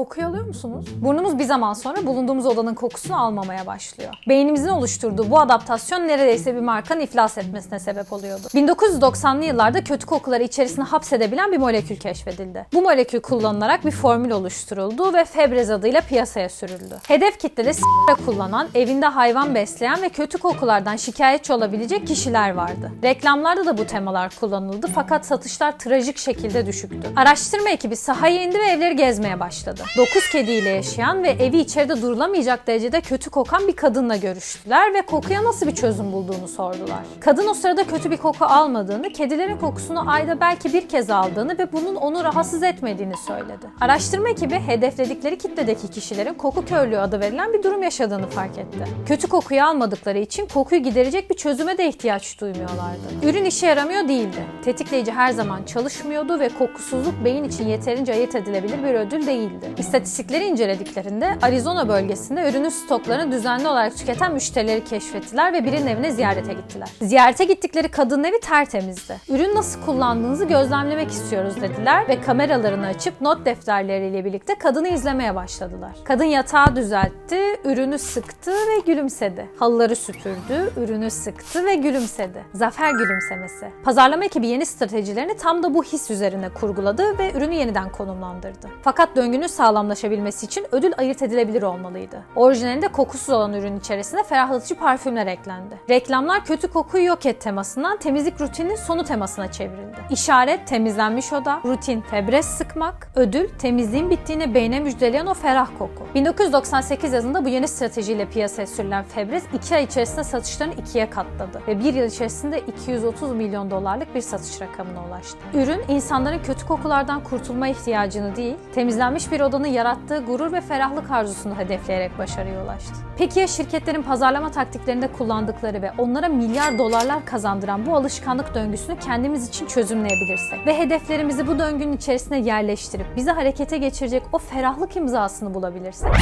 Kokuyu alıyor musunuz? Burnumuz bir zaman sonra bulunduğumuz odanın kokusunu almamaya başlıyor. Beynimizin oluşturduğu bu adaptasyon neredeyse bir markanın iflas etmesine sebep oluyordu. 1990'lı yıllarda kötü kokuları içerisine hapsedebilen bir molekül keşfedildi. Bu molekül kullanılarak bir formül oluşturuldu ve Febreze adıyla piyasaya sürüldü. Hedef kitlede s**re kullanan, evinde hayvan besleyen ve kötü kokulardan şikayetçi olabilecek kişiler vardı. Reklamlarda da bu temalar kullanıldı fakat satışlar trajik şekilde düşüktü. Araştırma ekibi sahaya indi ve evleri gezmeye başladı. 9 kediyle yaşayan ve evi içeride durulamayacak derecede kötü kokan bir kadınla görüştüler ve kokuya nasıl bir çözüm bulduğunu sordular. Kadın o sırada kötü bir koku almadığını, kedilerin kokusunu ayda belki bir kez aldığını ve bunun onu rahatsız etmediğini söyledi. Araştırma ekibi hedefledikleri kitledeki kişilerin koku körlüğü adı verilen bir durum yaşadığını fark etti. Kötü kokuyu almadıkları için kokuyu giderecek bir çözüme de ihtiyaç duymuyorlardı. Ürün işe yaramıyor değildi. Tetikleyici her zaman çalışmıyordu ve kokusuzluk beyin için yeterince ayırt edilebilir bir ödül değildi. İstatistikleri incelediklerinde Arizona bölgesinde ürünün stoklarını düzenli olarak tüketen müşterileri keşfettiler ve birinin evine ziyarete gittiler. Ziyarete gittikleri kadının evi tertemizdi. Ürün nasıl kullandığınızı gözlemlemek istiyoruz dediler ve kameralarını açıp not defterleriyle birlikte kadını izlemeye başladılar. Kadın yatağı düzeltti, ürünü sıktı ve gülümsedi. Halıları süpürdü, ürünü sıktı ve gülümsedi. Zafer gülümsemesi. Pazarlama ekibi yeni stratejilerini tam da bu his üzerine kurguladı ve ürünü yeniden konumlandırdı. Fakat döngünün sağlamlaşabilmesi için ödül ayırt edilebilir olmalıydı. Orijinalinde kokusuz olan ürün içerisine ferahlatıcı parfümler eklendi. Reklamlar kötü kokuyu yok et temasından temizlik rutininin sonu temasına çevrildi. İşaret temizlenmiş oda, rutin febrez sıkmak, ödül temizliğin bittiğini beyne müjdeleyen o ferah koku. 1998 yazında bu yeni stratejiyle piyasaya sürülen Febrez 2 ay içerisinde satışlarını ikiye katladı ve 1 yıl içerisinde 230 milyon dolarlık bir satış rakamına ulaştı. Ürün insanların kötü kokulardan kurtulma ihtiyacını değil, temizlenmiş bir odanın yarattığı gurur ve ferahlık arzusunu hedefleyerek başarıya ulaştı. Peki ya şirketlerin pazarlama taktiklerinde kullandıkları ve onlara milyar dolarlar kazandıran bu alışkanlık döngüsünü kendimiz için çözümleyebilirsek ve hedeflerimizi bu döngünün içerisine yerleştirip bizi harekete geçirecek o ferahlık imzasını bulabilirsek?